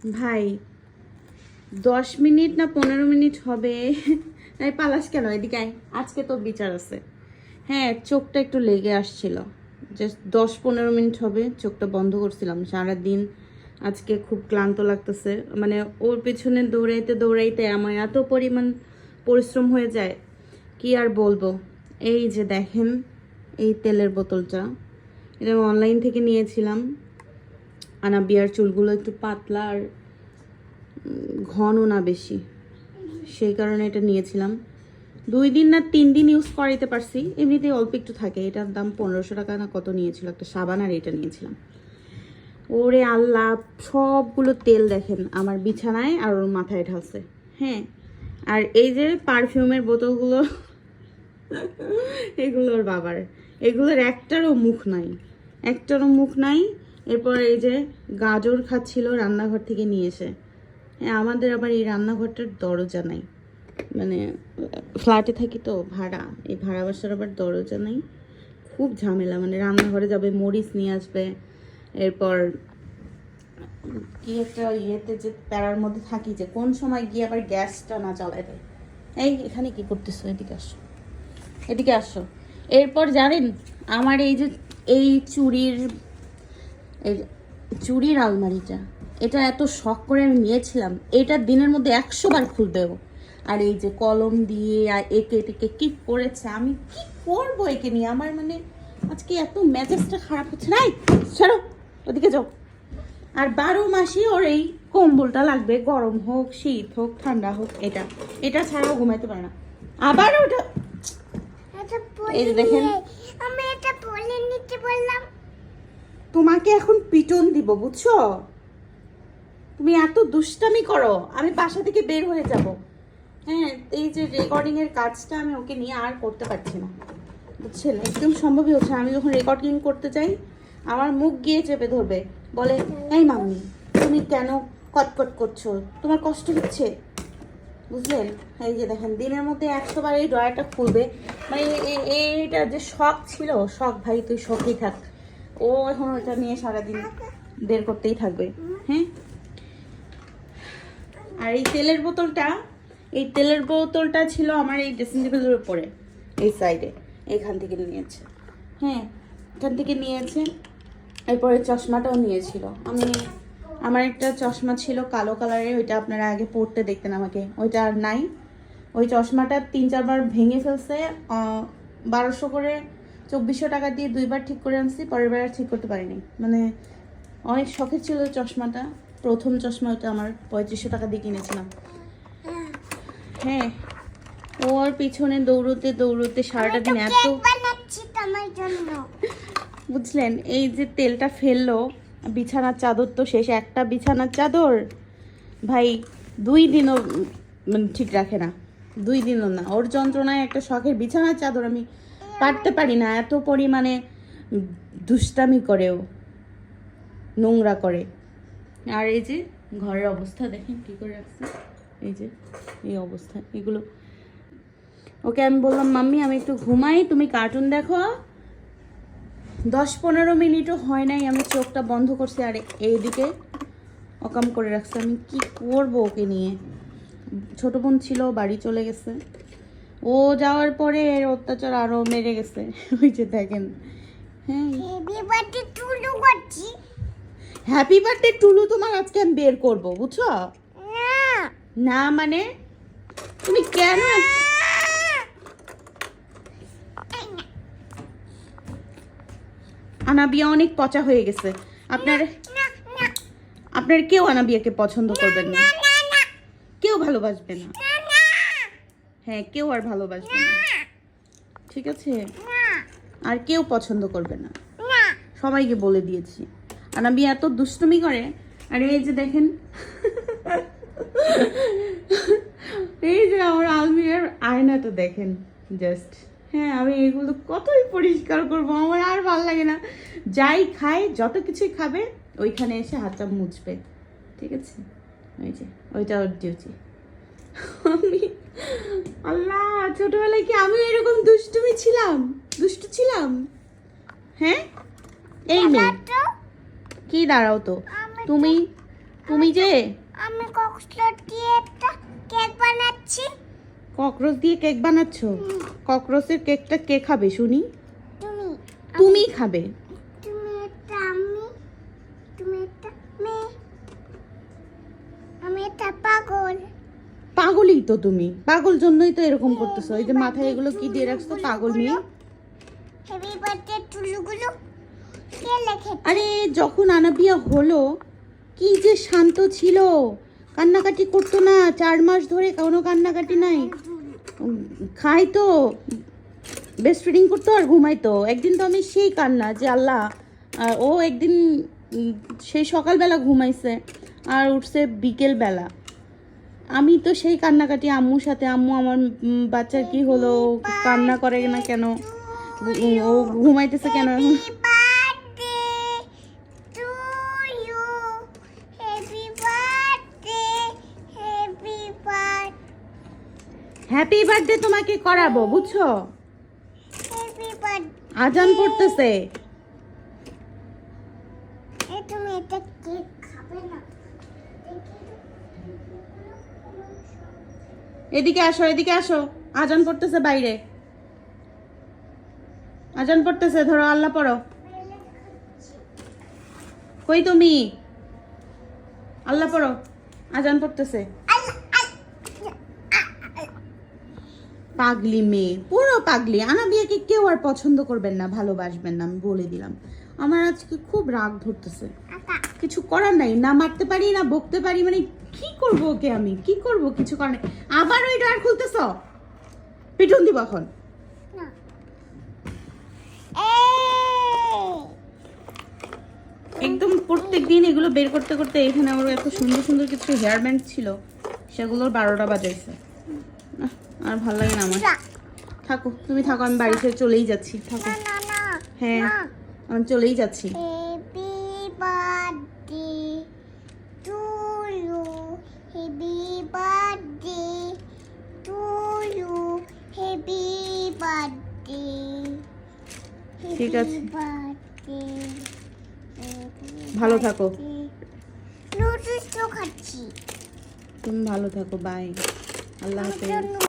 ভাই, দশ মিনিট না পনেরো মিনিট হবে? পালাস কেন? এদিকে। আজকে তো বিচার আছে। হ্যাঁ চোখটা একটু লেগে আসছিল। জাস্ট দশ পনেরো মিনিট হবে, চোখটা বন্ধ করছিলাম সারাদিন। আজকে খুব ক্লান্ত লাগতেছে। মানে ওর পেছনে দৌড়াইতে দৌড়াইতে আমার এত পরিমাণ পরিশ্রম হয়ে যায়, কি আর বলব? এই যে দেখেন, এই তেলের বোতলটা। এটা আমি অনলাইন থেকে নিয়েছিলাম। আনাবিয়ার চুলগুলো একটু পাতলা আর ঘন না বেশি। সেই কারণে এটা নিয়েছিলাম। দুই দিন না তিন দিন ইউজ করাইতে পারছি। এমনিতেই অল্প একটু থাকে। এটার দাম পনেরোশো টাকা না কত নিয়েছিল? একটা সাবান আর এটা নিয়েছিলাম। ওরে আল্লাহ, সবগুলো তেল দেখেন আমার বিছানায় আর ওর মাথায় ঢালছে। হ্যাঁ আর এই যে পারফিউমের বোতলগুলো এগুলো ওর বাবার। এগুলোর একটারও মুখ নাই। একটারও মুখ নাই এরপর এই যে গাজর খাচ্ছিল রান্নাঘর থেকে নিয়ে এসে। হ্যাঁ আমাদের আবার এই রান্নাঘরটার দরজা নাই। মানে ফ্ল্যাটে থাকি তো, ভাড়া। এই ভাড়া বাসার আবার দরজা নাই। খুব ঝামেলা মানে রান্নাঘরে যাবে, মরিচ নিয়ে আসবে। এরপর কি একটা ইয়েতে যে প্যারার মধ্যে থাকি যে, কোন সময় গিয়ে আবার গ্যাসটা না চালায় দেয়। এই, এখানে কি করতেছো? এদিকে আসো। এদিকে আসো। এরপর জানেন, আমার এই যে, এই চুড়ির এই চুড়ির আলমারিটা। এটা এত শখ করে আমি নিয়েছিলাম এটা দিনের মধ্যে একশো বার খুলবেও আর এই যে কলম দিয়ে আর একে টেকে কি করেছে আমি কি করব একে নিয়ে? আমার মানে আজকে এত মেজাজটা খারাপ হচ্ছে। নাই ছাড়ো ওদিকে যাও। আর বারো মাসই ওর এই কম্বলটা লাগবে গরম হোক শীত হোক ঠান্ডা হোক এটা। এটা ছাড়াও ঘুমাইতে পারে না। আবার ওটা এই দেখেন। আমি এটা পরে নিতে বললাম। তোমাকে এখন পিটন দিব, বুঝছ? তুমি এত দুষ্টামি করো, আমি বাসা থেকে বের হয়ে যাব। হ্যাঁ এই যে রেকর্ডিং এর কাজটা আমি ওকে নিয়ে আর করতে পারছি না। বুঝছেন? একদম সম্ভবই হচ্ছে। আমি যখন রেকর্ডিং করতে যাই, আমার মুখ গিয়ে চেপে ধরবে। বলে, এই মাম্মি, তুমি কেন কটকট করছ? তোমার কষ্ট হচ্ছে? বুঝলেন? এই যে দেখেন, দিনের মধ্যে একশো বার এই ড্রয়ারটা খুলবে। মানে এইটা যে শখ ছিল, শখ ভাই, তুই শখই থাক। ও এখন ওটা নিয়ে সারাদিন বের করতেই থাকবে। হ্যাঁ? আর এই তেলের বোতলটা, এই তেলের বোতলটা ছিল আমার এই ড্রেসিং টেবিলের উপরে, এই সাইডে এখান থেকে নিয়েছে। হ্যাঁ এখান থেকে নিয়েছে। এরপরে চশমাটাও নিয়েছিল। আমি, আমার একটা চশমা ছিল কালো কালারের, ওইটা আপনারা আগে পড়তে দেখতেন আমাকে। ওইটা আর নাই। ওই চশমাটা তিন চারবার ভেঙে ফেলছে বারোশো করে চব্বিশশো টাকা দিয়ে দুইবার ঠিক করে আনছি পরের বার ঠিক করতে পারিনি। মানে অনেক শখের ছিল চশমাটা প্রথম চশমা ওটা আমার পঁয়ত্রিশশো টাকা দিয়ে কিনেছিলাম। হ্যাঁ ওর পিছনে দৌড়তে দৌড়তে সারাটা দিন এত বুঝলেন এই যে তেলটা ফেলল বিছানার চাদর তো শেষ একটা বিছানার চাদর ভাই দুই দিনও মানে ঠিক রাখে না দুই দিনও না। ওর যন্ত্রণায় একটা শখের বিছানার চাদর আমি পারতে পারি না। এত পরিমাণে দুষ্টামি করেও, নোংরা করে। আর এই যে ঘরের অবস্থা, দেখেন কি করে রাখছে। এই যে, এই অবস্থা, এগুলো। ওকে আমি বললাম, মাম্মি, আমি একটু ঘুমাই, তুমি কার্টুন দেখো। দশ পনেরো মিনিটও হয় নাই, আমি চোখটা বন্ধ করছি, আর এইদিকে অকাম করে রাখছি। আমি কি করব ওকে নিয়ে? ছোট বোন ছিল, বাড়ি চলে গেছে। ও যাওয়ার পরে এর অত্যাচার আরও মেরে গেছে। ওই যে দেখেন। হ্যাঁ। হ্যাপি বার্থডে টুলু তোমার আজকে আমি বের করব বুঝছ? না। না মানে? তুমি কেন আনাবিয়া অনেক পচা হয়ে গেছে। আপনার আপনার কেউ আনাবিয়াকে পছন্দ করবেন না। কেউ ভালোবাসবে না হ্যাঁ কেউ আর ভালোবাসবে না। ঠিক আছে? আর কেউ পছন্দ করবে না। সবাইকে বলে দিয়েছি। আনাবিয়া এত দুষ্টুমি করে আর এই যে দেখেন এই যে আমার আলমিরার আয়নাটা দেখেন জাস্ট হ্যাঁ আমি এগুলো কতই পরিষ্কার করব আমার আর ভালো লাগে না। যাই খায় যত কিছুই খাবে ওইখানে এসে হাতটা মুছবে। ঠিক আছে? ওই যে ওইটা ওর ডিউটি আমি। আল্লাহ ছোটবেলায় কি আমি এরকম দুষ্টুমি ছিলাম? দুষ্টু ছিলাম? হ্যাঁ? এই মেয়ে। কি দাঁড়াও তো। তুমি তুমি যে আমি কক্সলট দিয়ে একটা কেক বানাচ্ছি। ককরোচ দিয়ে কেক বানাচ্ছ? ককরোচের কেকটা কে খাবে শুনি? তুমি। তুমি খাবে তুমি একটা আমি তুমি একটা মেয়ে আমি একটা পাগল পাগলই তো তুমি। পাগল জন্যই তো এরকম করতেছো। এই যে মাথায় এগুলো কি দিয়ে রাখছো? পাগল মেয়ে। আরে যখন আনাবিয়া হলো কি যে শান্ত ছিল। কান্নাকাটি করতো না। চার মাস ধরে কোনো কান্নাকাটি নাই। খাই তো। বেস্ট ফিডিং করতো আর ঘুমাইতো। একদিন তো আমি সেই কান্না যে আল্লাহ আর ও একদিন সেই সকালবেলা ঘুমাইছে আর উঠছে বিকেল বেলা আমি তো সেই কান্নাকাটি আম্মুর সাথে। আম্মু আমার বাচ্চার কি হলো? কান্না করে না কেন? ও ঘুমাইতেছে কেন এখন? হ্যাপি বার্থডে তোমাকে করাবো বুঝছ? আজান পড়তেছে। তুমি এটা কেক খাবে না এদিকে আসো এদিকে আসো। আজান পড়তেছে বাইরে। আজান পড়তেছে, ধরো আল্লাহ পড়ো। কই তুমি? আল্লাহ পড়ো। আজান পড়তেছে। পাগলি মেয়ে, পুরো পাগলি। আনাবিয়াকে কেউ আর পছন্দ করবেন না, ভালোবাসবেন না, আমি বলে দিলাম। আমার আজকে খুব রাগ ধরতেছে। কিছু করার নাই না মারতে পারি না বকতে পারি মানে কি করব ওকে আমি? কি করব? কিছু করার নাই। আবার ওই ড্রয়ার খুলতেছ? পিটন দিব এখন। একদম প্রত্যেক দিন এগুলো বের করতে করতে এখানে আমার এত সুন্দর সুন্দর কিছু হেয়ার ব্যান্ড ছিল সেগুলোর বারোটা বাজাইছে। আর ভালো লাগে না আমার। থাকো তুমি থাকো আমি বাড়ি থেকে চলেই যাচ্ছি থাকো। হ্যাঁ আমি চলেই যাচ্ছি। ঠিক আছে। ভালো থাকো। তুমি ভালো থাকো বাই আল্লাহ হাফিজ।